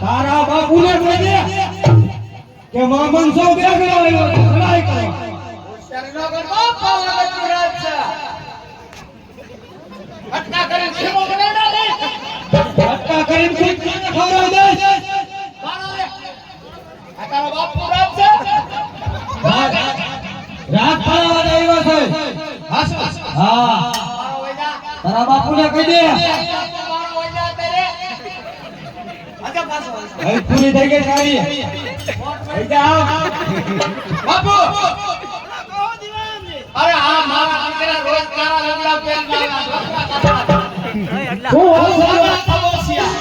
તારા બાપુને કહેજે કે મામન કરીને ખુદ ખાને ખવડાવી દે રાત ફાળવા આવ્યો છે. હા. તારા બાપુને કહી દે. પૂરી થઈ ગઈ સારી બાપુ! અરે હા મારા દીકરા રોજ હું. સાદા ખબોસિયા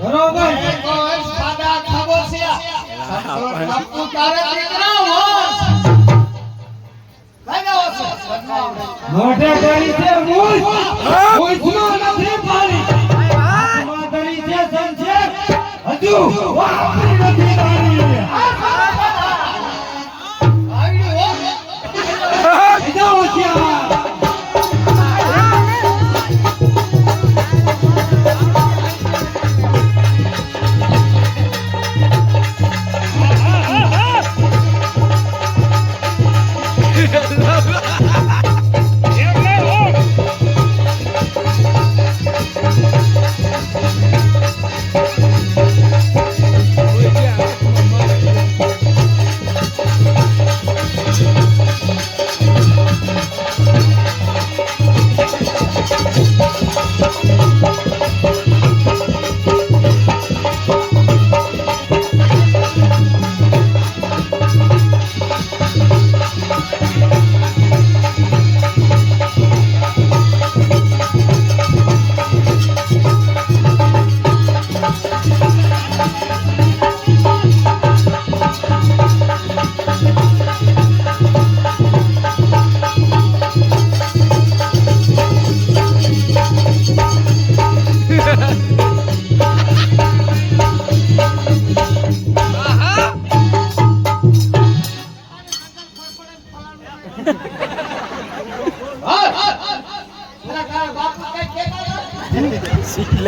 બરોબર. કોઈ સાદા ખબોસિયા બાપુ તારે દીકરા હોશ કઈ હોશ મોઢે કરી છે મૂછ મૂછનો નથી પાણી હાથમાં ધરી છે સંશેર હજુ વાપરી નથી પાણી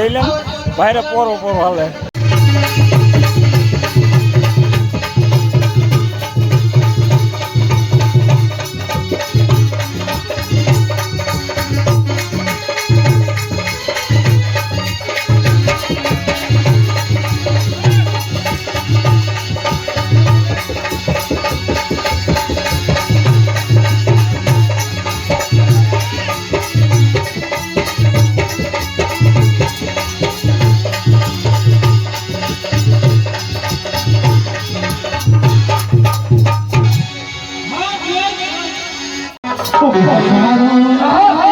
લઈ લે બહાર પોરો પોરો હાલે. અરે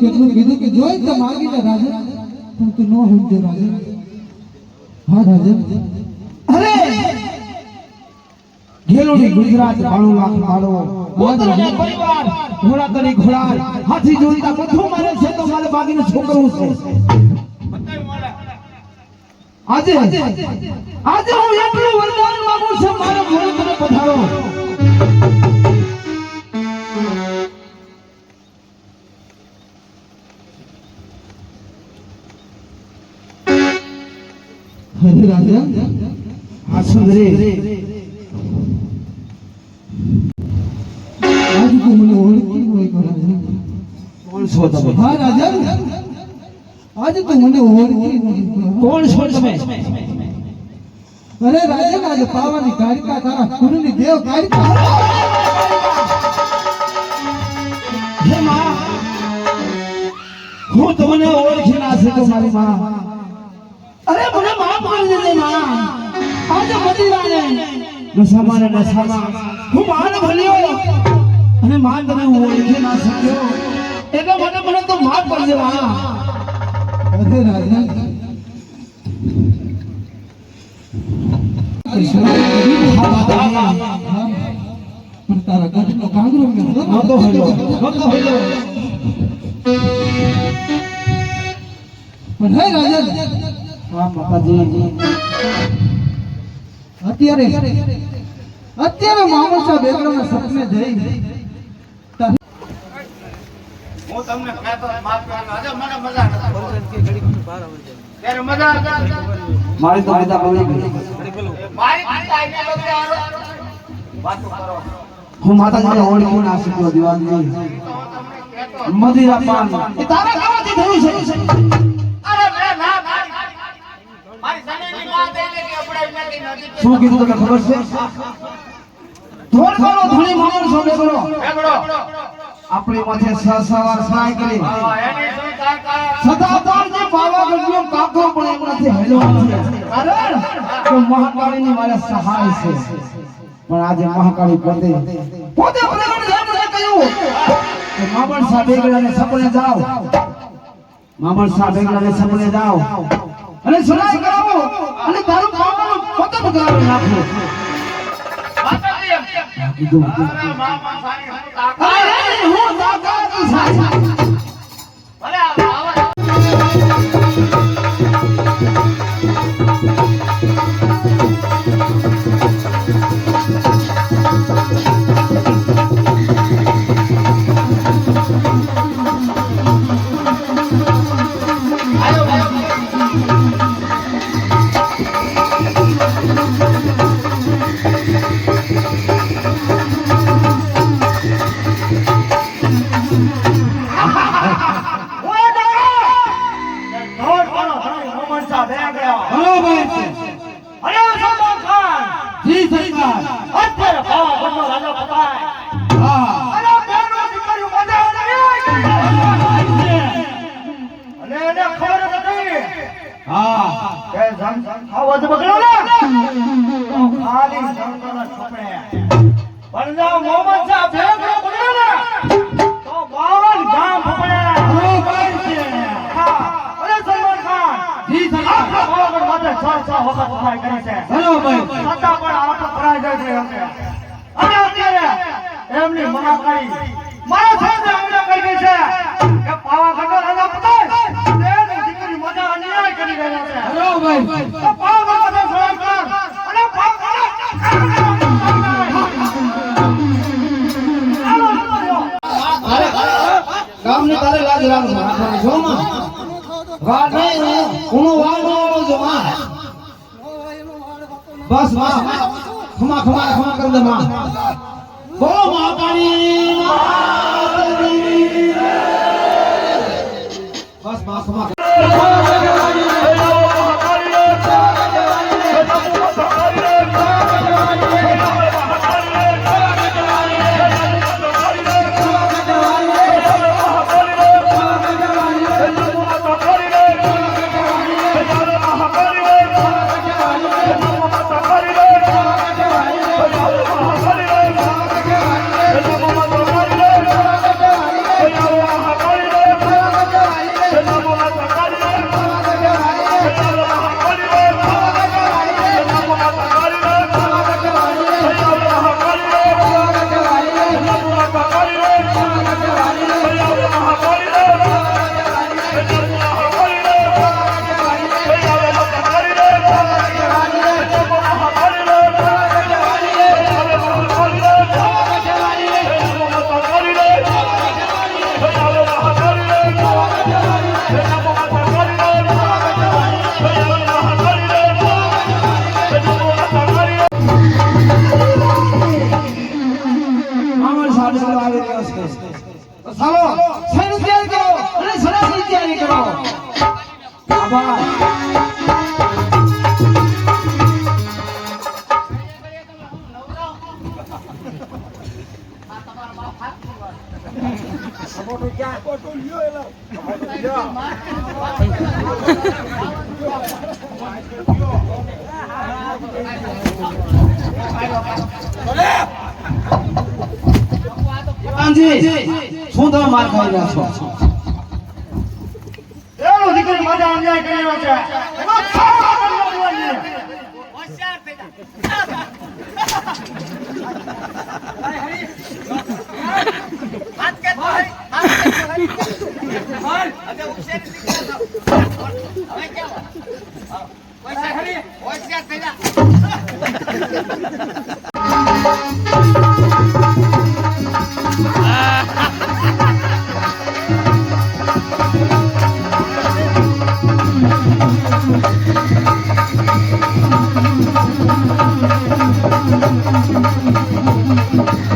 કેટલું કીધું કે જોઈ તો માગી લે રાજા પણ તું ન સમજ્યો રાજા. હા રાજા. અરે! ઘેલોડી ગુજરાત બાણું લાખ મારો પોતાનો પરિવાર. ઘોડા તરી ઘોડા હાથી જોઈતા બધું મારે છે તો મારે બાગીને છોકરું છે. આજે આજે હું એટલું વરદાન માંગુ છું મારો ઘોડો તમે પધારો. અરે રાજા આ સુંદરી આજ તું મને ઓળખી હોય તો રાજા કોણ છો તમે હા રાજા આજે તું મને ઓળખી કોણ છો તમે અરે રાજા આજે પાવાની કારિકા તારા કુળની દેવ કારિકા હે માં હું તમને ઓળખી ના શકું મારી માં અરે મને માફ કરી દેજે માં આજે મદિરાને નશામાં ને નશામાં હું માન ભલ્યો અને માં તને હું ઓળખી ના શક્યો. એટલે મને મને તો માફ કરી માં અરે રાજા. પણ તારા ગઢનો કાંગરો મેં હલ્યો નહોતો હલ્યો પણ હે રાજા હા અત્યારે અત્યારે મામા સાહેબ એકદમ સપને જઈ હું તમને કહેતો માફ કરજો. આજે મને મજા નથી. ત્યારે મજા નથી. મારી તો મજા ગઈ મારી. વાતો કરો. હું માતાજીને ઓળખી ના શક્યો દિવાળી મદિરા પાન એ તારા થયું છે અરે મેં ના પાડી. મારી સનેની વાત એટલે કે અપડાઈ મેથી નથી. શું કીધું તમને ખબર છે ધોળ કરો ધણી મામણ સો બેગડો બેગડો. આપણી માથે સ સહાય કરી હા, એની શું તાકાત? સદાતાર જે પાવાગઢનો કાકો પણ આજે મહાકાળી પોતે મામણ સાહેબ સપને જાઓ મામણ સાહેબ સપને જાઓ અને પતન કરાવી નાખો હું તાકાત સાચી ભલે આવા- આવા. છે. સરકાર બરોબર છતાં પણ આપણો પરાજય થયો છે. અને અત્યારે એમની મહાકાળી મારા સાથે અમને કહી ગઈ છે કે રાજા તેની દીકરી મજા અન્યાય કરી રહ્યા છે. શું તમે માર ખાઈ રહ્યા છો? દીકરી અન્યાય છે. 我下来，我下车了。啊！哈哈哈哈哈！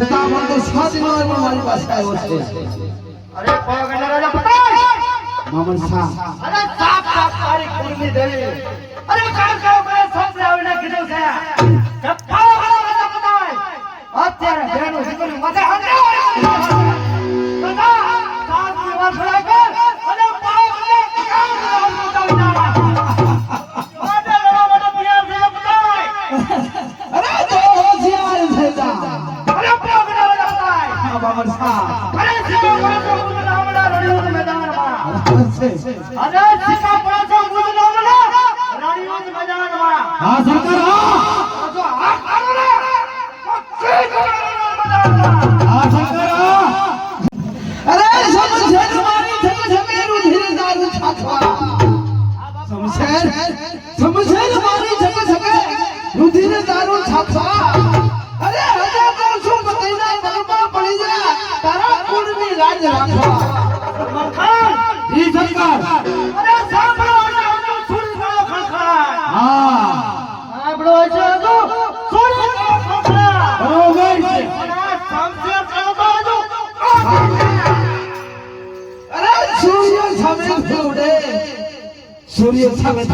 છતાં પણ તો સાત વાર પણ મારી પાસે આવ્યો છે અરે પાવાગઢના રાજા પતાય મામન શાહ અરે સાપ સાપ તારી કુળની દેવી અરે કામ કરો મને સાસરે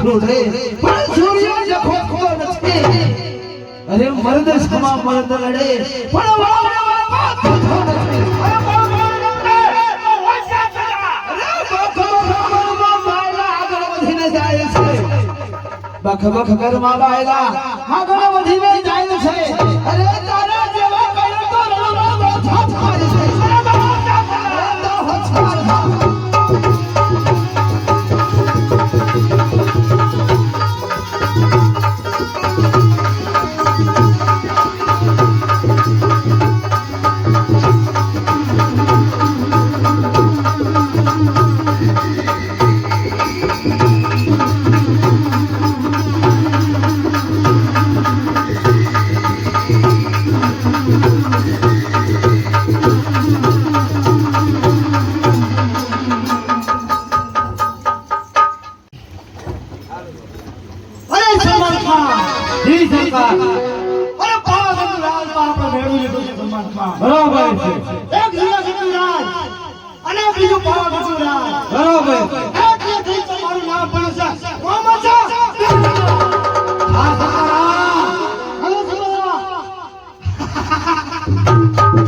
સામે થોડે પણ સૂર્ય અરે મર્દ સમા લડે. પણ બખ બખ ઘરમાં બાયલા. આગળ વધીને જાય છે. અરે તારા જેવા કર્યો તો રણમાં માથા થાય છે. પરમાત્મા જી સરકાર. અરે પાવાગઢ રાજ પર આપણે મેળવી લીધું છે પરમાત્મા બરાબર છે. એક જુનાગઢ રાજ. અને બીજું પાવાગઢ રાજ. બરાબર એટલે થઈ તમારું નામ પણ છે. કોમા છે? હા હા હા. હવે સમજવા